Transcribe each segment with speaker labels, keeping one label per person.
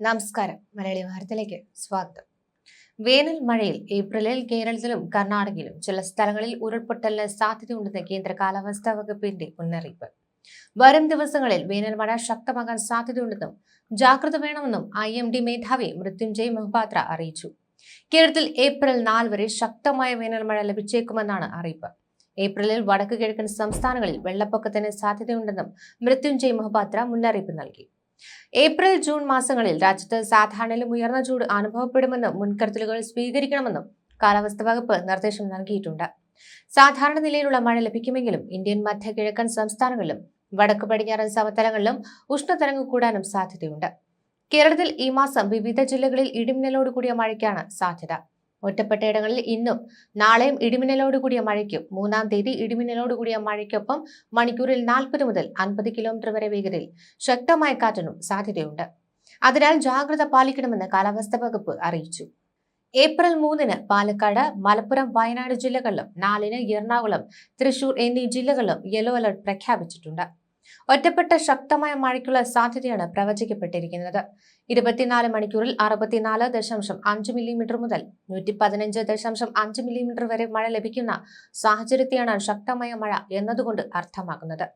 Speaker 1: നമസ്കാരം. മലയാളി വാർത്തയിലേക്ക് സ്വാഗതം. വേനൽ മഴയിൽ ഏപ്രിലിൽ കേരളത്തിലും കർണാടകയിലും ചില സ്ഥലങ്ങളിൽ ഉരുൾപൊട്ടലിന് സാധ്യതയുണ്ടെന്ന് കേന്ദ്ര കാലാവസ്ഥാ വകുപ്പിന്റെ മുന്നറിയിപ്പ്. വരും ദിവസങ്ങളിൽ വേനൽ മഴ ശക്തമാകാൻ സാധ്യതയുണ്ടെന്നും ജാഗ്രത വേണമെന്നും ഐ എം ഡി മേധാവി മൃത്യുഞ്ജയ് മൊഹപാത്ര അറിയിച്ചു. കേരളത്തിൽ ഏപ്രിൽ നാല് വരെ ശക്തമായ വേനൽ മഴ ലഭിച്ചേക്കുമെന്നാണ് അറിയിപ്പ്. ഏപ്രിലിൽ വടക്കു കിഴക്കൻ സംസ്ഥാനങ്ങളിൽ വെള്ളപ്പൊക്കത്തിന് സാധ്യതയുണ്ടെന്നും മൃത്യുഞ്ജയ് മൊഹപാത്ര മുന്നറിയിപ്പ് നൽകി. ഏപ്രിൽ ജൂൺ മാസങ്ങളിൽ രാജ്യത്ത് സാധാരണയിലും ഉയർന്ന ചൂട് അനുഭവപ്പെടുമെന്നും മുൻകരുതലുകൾ സ്വീകരിക്കണമെന്നും കാലാവസ്ഥാ വകുപ്പ് നിർദ്ദേശം നൽകിയിട്ടുണ്ട്. സാധാരണ നിലയിലുള്ള മഴ ലഭിക്കുമെങ്കിലും ഇന്ത്യൻ മധ്യ കിഴക്കൻ സംസ്ഥാനങ്ങളിലും വടക്കു പടിഞ്ഞാറൻ സമതലങ്ങളിലും ഉഷ്ണതരംഗം കൂടാനും സാധ്യതയുണ്ട്. കേരളത്തിൽ ഈ മാസം വിവിധ ജില്ലകളിൽ ഇടിമിന്നലോട് കൂടിയ മഴയ്ക്കാണ് സാധ്യത. ഒറ്റപ്പെട്ടയിടങ്ങളിൽ ഇന്നും നാളെയും ഇടിമിന്നലോട് കൂടിയ മഴയ്ക്കും മൂന്നാം തീയതി ഇടിമിന്നലോട് കൂടിയ മഴയ്ക്കൊപ്പം മണിക്കൂറിൽ നാൽപ്പത് മുതൽ അൻപത് കിലോമീറ്റർ വരെ വേഗതയിൽ ശക്തമായ കാറ്റിനും സാധ്യതയുണ്ട്. അതിനാൽ ജാഗ്രത പാലിക്കണമെന്ന് കാലാവസ്ഥാ വകുപ്പ് അറിയിച്ചു. ഏപ്രിൽ മൂന്നിന് പാലക്കാട് മലപ്പുറം വയനാട് ജില്ലകളിലും നാലിന് എറണാകുളം തൃശൂർ എന്നീ ജില്ലകളിലും യെല്ലോ അലർട്ട് പ്രഖ്യാപിച്ചിട്ടുണ്ട്. ഒറ്റപ്പെട്ട ശക്തമായ മഴയ്ക്കുള്ള സാധ്യതയാണ് പ്രവചിക്കപ്പെട്ടിരിക്കുന്നത്. ഇരുപത്തിനാല് മണിക്കൂറിൽ അറുപത്തിനാല് ദശാംശം അഞ്ച് മില്ലിമീറ്റർ മുതൽ നൂറ്റി പതിനഞ്ച് ദശാംശം അഞ്ച് മില്ലിമീറ്റർ വരെ മഴ ലഭിക്കുന്ന സാഹചര്യത്തെയാണ് ശക്തമായ മഴ എന്നതുകൊണ്ട് അർത്ഥമാക്കുന്നത്.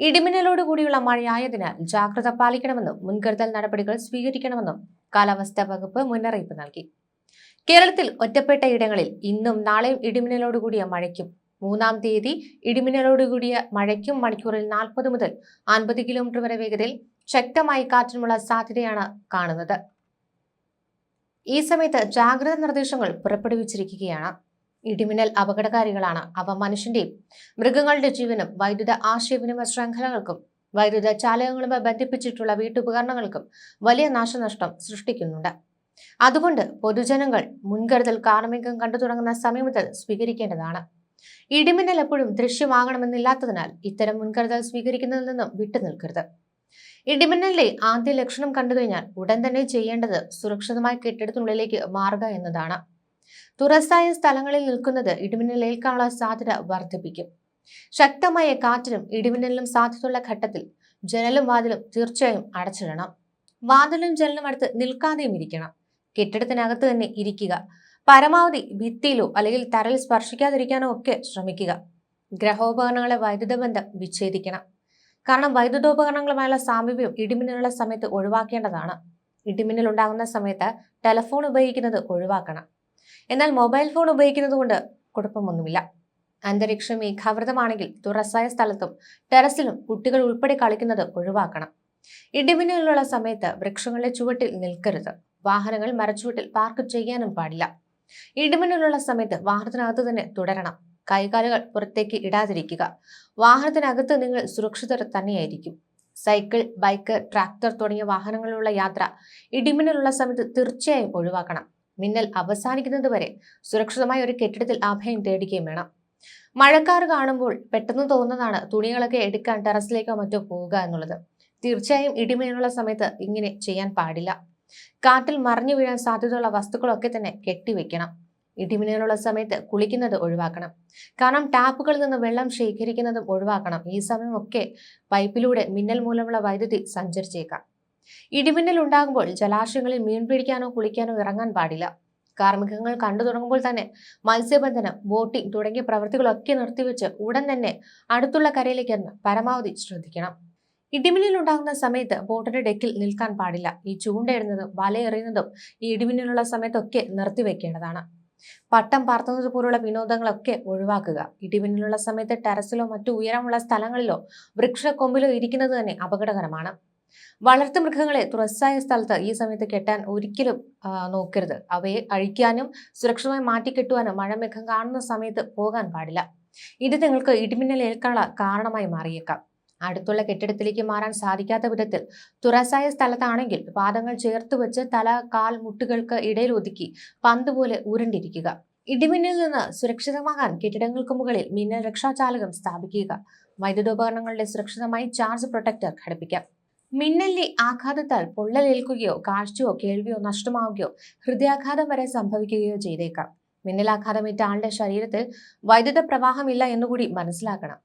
Speaker 1: ഇടിമിന്നലോടുകൂടിയുള്ള മഴയായതിനാൽ ജാഗ്രത പാലിക്കണമെന്നും മുൻകരുതൽ നടപടികൾ സ്വീകരിക്കണമെന്നും കാലാവസ്ഥാ വകുപ്പ് മുന്നറിയിപ്പ് നൽകി. കേരളത്തിൽ ഒറ്റപ്പെട്ട ഇടങ്ങളിൽ ഇന്നും നാളെയും ഇടിമിന്നലോടുകൂടിയ മഴയ്ക്കും മൂന്നാം തീയതി ഇടിമിന്നലോടുകൂടിയ മഴയ്ക്കും മണിക്കൂറിൽ നാൽപ്പത് മുതൽ അൻപത് കിലോമീറ്റർ വരെ വേഗതയിൽ ശക്തമായി കാറ്റിനുള്ള സാധ്യതയാണ് കാണുന്നത്. ഈ സമയത്ത് ജാഗ്രത നിർദ്ദേശങ്ങൾ പുറപ്പെടുവിച്ചിരിക്കുകയാണ്. ഇടിമിന്നൽ അപകടകാരികളാണ്. അവ മനുഷ്യന്റെയും മൃഗങ്ങളുടെ ജീവനും വൈദ്യുത ആശയവിനിമയ ശൃംഖലകൾക്കും വൈദ്യുത ചാലകങ്ങളുമായി ബന്ധിപ്പിച്ചിട്ടുള്ള വീട്ടുപകരണങ്ങൾക്കും വലിയ നാശനഷ്ടം സൃഷ്ടിക്കുന്നുണ്ട്. അതുകൊണ്ട് പൊതുജനങ്ങൾ മുൻകരുതൽ കാർമികം കണ്ടു തുടങ്ങുന്ന മുതൽ സ്വീകരിക്കേണ്ടതാണ്. ഇടിമിന്നൽ എപ്പോഴും ദൃശ്യമാകണമെന്നില്ലാത്തതിനാൽ ഇത്തരം മുൻകരുതൽ സ്വീകരിക്കുന്നതിൽ നിന്നും വിട്ടുനിൽക്കരുത് ഇടിമിന്നലിലെ ആദ്യ ലക്ഷണം കണ്ടുകഴിഞ്ഞാൽ ഉടൻ തന്നെ ചെയ്യേണ്ടത് സുരക്ഷിതമായ കെട്ടിടത്തിനുള്ളിലേക്ക് മാറുക എന്നതാണ്. തുറസായ സ്ഥലങ്ങളിൽ നിൽക്കുന്നത് ഇടിമിന്നലേൽക്കാനുള്ള സാധ്യത വർദ്ധിപ്പിക്കും. ശക്തമായ കാറ്റിനും ഇടിമിന്നലിനും സാധ്യതയുള്ള ഘട്ടത്തിൽ ജനലും വാതിലും തീർച്ചയായും അടച്ചിടണം. വാതിലും ജനലും അടുത്ത് നിൽക്കാതെയും ഇരിക്കണം. കെട്ടിടത്തിനകത്ത് തന്നെ ഇരിക്കുക പരമാവധി ഭിത്തിയിലോ അല്ലെങ്കിൽ തറയിൽ സ്പർശിക്കാതിരിക്കാനോ ഒക്കെ ശ്രമിക്കുക. ഗ്രഹോപകരണങ്ങളെ വൈദ്യുത ബന്ധം വിച്ഛേദിക്കണം. കാരണം വൈദ്യുതോപകരണങ്ങളുമായുള്ള സാമീപ്യം ഇടിമിന്നലുള്ള സമയത്ത് ഒഴിവാക്കേണ്ടതാണ്. ഇടിമിന്നൽ ഉണ്ടാകുന്ന സമയത്ത് ടെലഫോൺ ഉപയോഗിക്കുന്നത് ഒഴിവാക്കണം. എന്നാൽ മൊബൈൽ ഫോൺ ഉപയോഗിക്കുന്നത് കൊണ്ട് കുഴപ്പമൊന്നുമില്ല. അന്തരീക്ഷം മേഘാവൃതമാണെങ്കിൽ തുറസായ സ്ഥലത്തും ടെറസിലും കുട്ടികൾ ഉൾപ്പെടെ കളിക്കുന്നത് ഒഴിവാക്കണം. ഇടിമിന്നലുള്ള സമയത്ത് വൃക്ഷങ്ങളുടെ ചുവട്ടിൽ നിൽക്കരുത്. വാഹനങ്ങൾ മരച്ചുവട്ടിൽ പാർക്ക് ചെയ്യാനും പാടില്ല. ഇടിമിന്നലുള്ള സമയത്ത് വാഹനത്തിനകത്ത് തന്നെ തുടരണം. കൈകാലുകൾ പുറത്തേക്ക് ഇടാതിരിക്കുക. വാഹനത്തിനകത്ത് നിങ്ങൾ സുരക്ഷിതർ തന്നെയായിരിക്കും. സൈക്കിൾ ബൈക്ക് ട്രാക്ടർ തുടങ്ങിയ വാഹനങ്ങളിലുള്ള യാത്ര ഇടിമിന്നലുള്ള സമയത്ത് തീർച്ചയായും ഒഴിവാക്കണം. മിന്നൽ അവസാനിക്കുന്നത് വരെ സുരക്ഷിതമായ ഒരു കെട്ടിടത്തിൽ അഭയം തേടുകയും വേണം. മഴക്കാർ കാണുമ്പോൾ പെട്ടെന്ന് തോന്നുന്നതാണ് തുണികളൊക്കെ എടുക്കാൻ ടെറസിലേക്കോ മറ്റോ പോവുക എന്നുള്ളത്. തീർച്ചയായും ഇടിമിന്നലുള്ള സമയത്ത് ഇങ്ങനെ ചെയ്യാൻ പാടില്ല. കാറ്റിൽ മറിഞ്ഞു വീഴാൻ സാധ്യതയുള്ള വസ്തുക്കളൊക്കെ തന്നെ കെട്ടിവെക്കണം. ഇടിമിന്നലുള്ള സമയത്ത് കുളിക്കുന്നത് ഒഴിവാക്കണം. കാരണം ടാപ്പുകളിൽ നിന്ന് വെള്ളം ശേഖരിക്കുന്നതും ഒഴിവാക്കണം. ഈ സമയമൊക്കെ പൈപ്പിലൂടെ മിന്നൽ മൂലമുള്ള വൈദ്യുതി സഞ്ചരിച്ചേക്കാം. ഇടിമിന്നൽ ഉണ്ടാകുമ്പോൾ ജലാശയങ്ങളിൽ മീൻ പിടിക്കാനോ കുളിക്കാനോ ഇറങ്ങാൻ പാടില്ല. കാർമികങ്ങൾ കണ്ടു തുടങ്ങുമ്പോൾ തന്നെ മത്സ്യബന്ധനം ബോട്ടിംഗ് തുടങ്ങിയ പ്രവൃത്തികളൊക്കെ നിർത്തിവെച്ച് ഉടൻ തന്നെ അടുത്തുള്ള കരയിലേക്ക് പരമാവധി ശ്രദ്ധിക്കണം. ഇടിമിന്നൽ ഉണ്ടാകുന്ന സമയത്ത് ബോട്ടിന്റെ ഡെക്കിൽ നിൽക്കാൻ പാടില്ല. ഈ ചൂണ്ടയിടുന്നതും വലയെറിയുന്നതും ഈ ഇടിമിന്നലുള്ള സമയത്തൊക്കെ നിർത്തിവെക്കേണ്ടതാണ്. പട്ടം പറത്തുന്നത് പോലുള്ള വിനോദങ്ങളൊക്കെ ഒഴിവാക്കുക. ഇടിമിന്നലുള്ള സമയത്ത് ടെറസിലോ മറ്റു ഉയരമുള്ള സ്ഥലങ്ങളിലോ വൃക്ഷക്കൊമ്പിലോ ഇരിക്കുന്നത് തന്നെ അപകടകരമാണ്. വളർത്തു മൃഗങ്ങളെ തുറസായ സ്ഥലത്ത് ഈ സമയത്ത് കെട്ടാൻ ഒരിക്കലും നോക്കരുത്. അവയെ അഴിക്കാനും സുരക്ഷിതമായി മാറ്റിക്കെട്ടുവാനും മഴമേഘം കാണുന്ന സമയത്ത് പോകാൻ പാടില്ല. ഇത് നിങ്ങൾക്ക് ഇടിമിന്നൽ ഏൽക്കാനുള്ള കാരണമായി മാറിയേക്കാം. അടുത്തുള്ള കെട്ടിടത്തിലേക്ക് മാറാൻ സാധിക്കാത്ത വിധത്തിൽ തുറസായ സ്ഥലത്താണെങ്കിൽ പാദങ്ങൾ ചേർത്ത് വെച്ച് തല കാൽ മുട്ടുകൾക്ക് ഇടയിൽ ഒതുക്കി പന്ത് പോലെ ഉരുണ്ടിരിക്കുക. ഇടിമിന്നലിൽ നിന്ന് സുരക്ഷിതമാകാൻ കെട്ടിടങ്ങൾക്ക് മുകളിൽ മിന്നൽ രക്ഷാചാലകം സ്ഥാപിക്കുക. വൈദ്യുതോപകരണങ്ങളുടെ സുരക്ഷിതമായി ചാർജ് പ്രൊട്ടക്ടർ ഘടിപ്പിക്കാം. മിന്നലിന്റെ ആഘാതത്താൽ പൊള്ളലേൽക്കുകയോ കാഴ്ചയോ കേൾവിയോ നഷ്ടമാവുകയോ ഹൃദയാഘാതം വരെ സംഭവിക്കുകയോ ചെയ്തേക്കാം. മിന്നലാഘാതമേറ്റ ആളുടെ ശരീരത്തിൽ വൈദ്യുത പ്രവാഹമില്ല എന്നുകൂടി മനസ്സിലാക്കണം.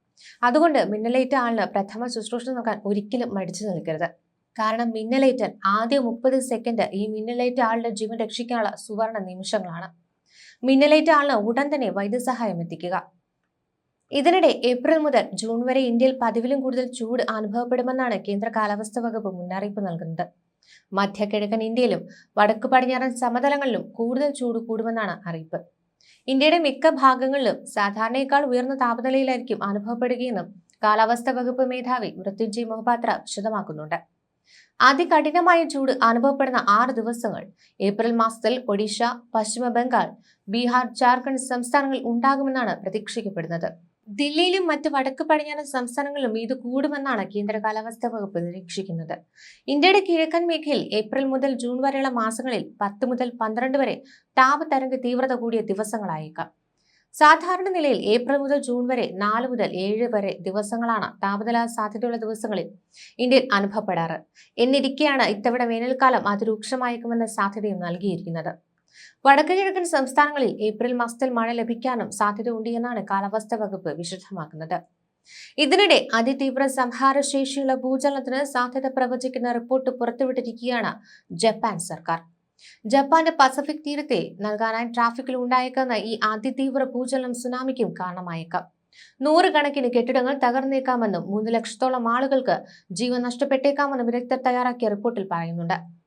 Speaker 1: അതുകൊണ്ട് മിന്നലേറ്റ ആളിന് പ്രഥമ ശുശ്രൂഷ നൽകാൻ ഒരിക്കലും മടിച്ചു നിൽക്കരുത്. കാരണം മിന്നലേറ്റൻ ആദ്യ മുപ്പത് സെക്കൻഡ് ഈ മിന്നലേറ്റ ആളുടെ ജീവൻ രക്ഷിക്കാനുള്ള സുവർണ നിമിഷങ്ങളാണ്. മിന്നലേറ്റ ആളിന് ഉടൻ തന്നെ വൈദ്യസഹായം എത്തിക്കുക. ഇതിനിടെ ഏപ്രിൽ മുതൽ ജൂൺ വരെ ഇന്ത്യയിൽ പതിവിലും കൂടുതൽ ചൂട് അനുഭവപ്പെടുമെന്നാണ് കേന്ദ്ര കാലാവസ്ഥാ വകുപ്പ് മുന്നറിയിപ്പ് നൽകുന്നത്. മധ്യ കിഴക്കൻ ഇന്ത്യയിലും വടക്കു പടിഞ്ഞാറൻ സമതലങ്ങളിലും കൂടുതൽ ചൂട് കൂടുമെന്നാണ് അറിയിപ്പ്. ഇന്ത്യയുടെ മിക്ക ഭാഗങ്ങളിലും സാധാരണയേക്കാൾ ഉയർന്ന താപനിലയിലായിരിക്കും അനുഭവപ്പെടുകയെന്നും കാലാവസ്ഥാ വകുപ്പ് മേധാവി മൃത്യുഞ്ജയ് മൊഹപാത്ര വിശദമാക്കുന്നുണ്ട്. അതികഠിനമായ ചൂട് അനുഭവപ്പെടുന്ന ആറ് ദിവസങ്ങൾ ഏപ്രിൽ മാസത്തിൽ ഒഡീഷ പശ്ചിമ ബംഗാൾ ബീഹാർ ജാർഖണ്ഡ് സംസ്ഥാനങ്ങളിൽ ഉണ്ടാകുമെന്നാണ് പ്രതീക്ഷിക്കപ്പെടുന്നത്. ദില്ലിയിലും മറ്റ് വടക്ക് പടിഞ്ഞാറൻ സംസ്ഥാനങ്ങളിലും ഇത് കൂടുമെന്നാണ് കേന്ദ്ര കാലാവസ്ഥാ വകുപ്പ് നിരീക്ഷിക്കുന്നത്. ഇന്ത്യയുടെ കിഴക്കൻ മേഖലയിൽ ഏപ്രിൽ മുതൽ ജൂൺ വരെയുള്ള മാസങ്ങളിൽ പത്ത് മുതൽ പന്ത്രണ്ട് വരെ താപതരംഗ തീവ്രത കൂടിയ ദിവസങ്ങളായേക്കാം. സാധാരണ നിലയിൽ ഏപ്രിൽ മുതൽ ജൂൺ വരെ നാല് മുതൽ ഏഴ് വരെ ദിവസങ്ങളാണ് താപനില സാധ്യതയുള്ള ദിവസങ്ങളിൽ ഇന്ത്യയിൽ അനുഭവപ്പെടാറ്. എന്നിരിക്കെയാണ് ഇത്തവണ വേനൽക്കാലം അതിരൂക്ഷമായേക്കുമെന്ന സാധ്യതയും നൽകിയിരിക്കുന്നത്. വടക്കു കിഴക്കൻ സംസ്ഥാനങ്ങളിൽ ഏപ്രിൽ മാസത്തിൽ മഴ ലഭിക്കാനും സാധ്യതയുണ്ട് എന്നാണ് കാലാവസ്ഥാ വകുപ്പ് വിശദമാക്കുന്നത്. ഇതിനിടെ അതിതീവ്ര സംഹാരശേഷിയുള്ള ഭൂചലനത്തിന് സാധ്യത പ്രവചിക്കുന്ന റിപ്പോർട്ട് പുറത്തുവിട്ടിരിക്കുകയാണ് ജപ്പാൻ സർക്കാർ. ജപ്പാന്റെ പസഫിക് തീരത്തെ നൽകാനായി ട്രാഫിക്കിൽ ഉണ്ടായേക്കുന്ന ഈ അതിതീവ്ര ഭൂചലനം സുനാമിക്കും കാരണമായേക്കാം. നൂറുകണക്കിന് കെട്ടിടങ്ങൾ തകർന്നേക്കാമെന്നും മൂന്ന് ലക്ഷത്തോളം ആളുകൾക്ക് ജീവൻ നഷ്ടപ്പെട്ടേക്കാമെന്നും വിദഗ്ധർ തയ്യാറാക്കിയ റിപ്പോർട്ടിൽ പറയുന്നുണ്ട്.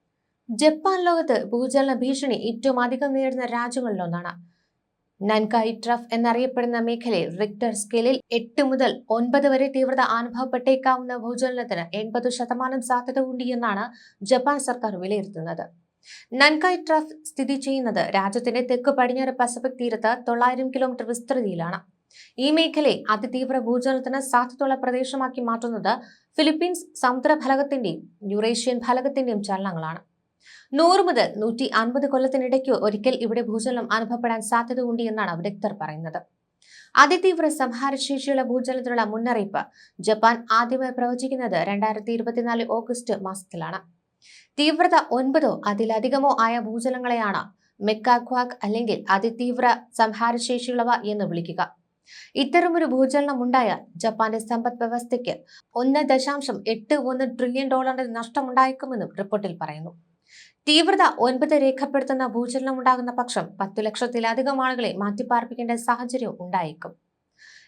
Speaker 1: ജപ്പാൻ ലോകത്ത് ഭൂചലന ഭീഷണി ഏറ്റവും അധികം നേരിടുന്ന രാജ്യങ്ങളിലൊന്നാണ്. നൻകായി ട്രഫ് എന്നറിയപ്പെടുന്ന മേഖലയിൽ റിക്ടർ സ്കെയിലിൽ എട്ട് മുതൽ ഒൻപത് വരെ തീവ്രത അനുഭവപ്പെട്ടേക്കാവുന്ന ഭൂചലനത്തിന് എൺപത് ശതമാനം സാധ്യത ഉണ്ട് എന്നാണ് ജപ്പാൻ സർക്കാർ വിലയിരുത്തുന്നത്. നൻകായ് ട്രഫ് സ്ഥിതി ചെയ്യുന്നത് രാജ്യത്തിന്റെ തെക്ക് പടിഞ്ഞാറ് പസഫിക് തീരത്ത് തൊള്ളായിരം കിലോമീറ്റർ വിസ്തൃതിയിലാണ്. ഈ മേഖലയെ അതിതീവ്ര ഭൂചലനത്തിന് സാധ്യതയുള്ള പ്രദേശമാക്കി മാറ്റുന്നത് ഫിലിപ്പീൻസ് സമുദ്രഫലകത്തിന്റെയും യുറേഷ്യൻ ഫലകത്തിന്റെയും ചലനങ്ങളാണ്. നൂറ് മുതൽ നൂറ്റി അൻപത് കൊല്ലത്തിനിടയ്ക്ക് ഒരിക്കൽ ഇവിടെ ഭൂചലനം അനുഭവപ്പെടാൻ സാധ്യതയുണ്ട് എന്നാണ് വിദഗ്ധർ പറയുന്നത്. അതിതീവ്ര സംഹാരശേഷിയുള്ള ഭൂചലനത്തിനുള്ള മുന്നറിയിപ്പ് ജപ്പാൻ ആദ്യമായി പ്രവചിക്കുന്നത് രണ്ടായിരത്തി ഇരുപത്തിനാല് ഓഗസ്റ്റ് മാസത്തിലാണ്. തീവ്രത ഒൻപതോ അതിലധികമോ ആയ ഭൂചലങ്ങളെയാണ് മെക്കാക്വാക് അല്ലെങ്കിൽ അതിതീവ്ര സംഹാരശേഷിയുള്ളവ എന്ന് വിളിക്കുക. ഇത്തരമൊരു ഭൂചലനം ഉണ്ടായാൽ ജപ്പാന്റെ സമ്പദ് വ്യവസ്ഥയ്ക്ക് ഒന്ന് ദശാംശം എട്ട് ഒന്ന് ട്രില്യൺ ഡോളറിന്റെ നഷ്ടമുണ്ടായേക്കുമെന്നും റിപ്പോർട്ടിൽ പറയുന്നു. തീവ്രത ഒൻപത് രേഖപ്പെടുത്തുന്ന ഭൂചലനം ഉണ്ടാകുന്ന പക്ഷം പത്തു ലക്ഷത്തിലധികം ആളുകളെ മാറ്റിപ്പാർപ്പിക്കേണ്ട സാഹചര്യം ഉണ്ടായേക്കും.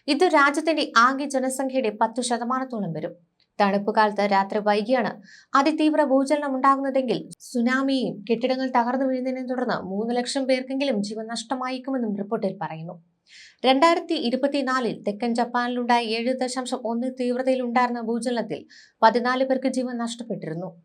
Speaker 1: ഇത് രാജ്യത്തിന്റെ ആകെ ജനസംഖ്യയുടെ പത്തു ശതമാനത്തോളം വരും. തണുപ്പ് കാലത്ത് രാത്രി വൈകിയാണ് അതിതീവ്ര ഭൂചലനം ഉണ്ടാകുന്നതെങ്കിൽ സുനാമിയും കെട്ടിടങ്ങൾ തകർന്നു വീഴുന്നതിനെ തുടർന്ന് മൂന്ന് ലക്ഷം പേർക്കെങ്കിലും ജീവൻ നഷ്ടമായേക്കുമെന്നും റിപ്പോർട്ടിൽ പറയുന്നു. രണ്ടായിരത്തി ഇരുപത്തിനാലിൽ തെക്കൻ ജപ്പാനിലുണ്ടായ ഏഴ് ദശാംശം ഒന്ന് തീവ്രതയിൽ ഉണ്ടായിരുന്ന ഭൂചലനത്തിൽ പതിനാല് പേർക്ക് ജീവൻ നഷ്ടപ്പെട്ടിരുന്നു.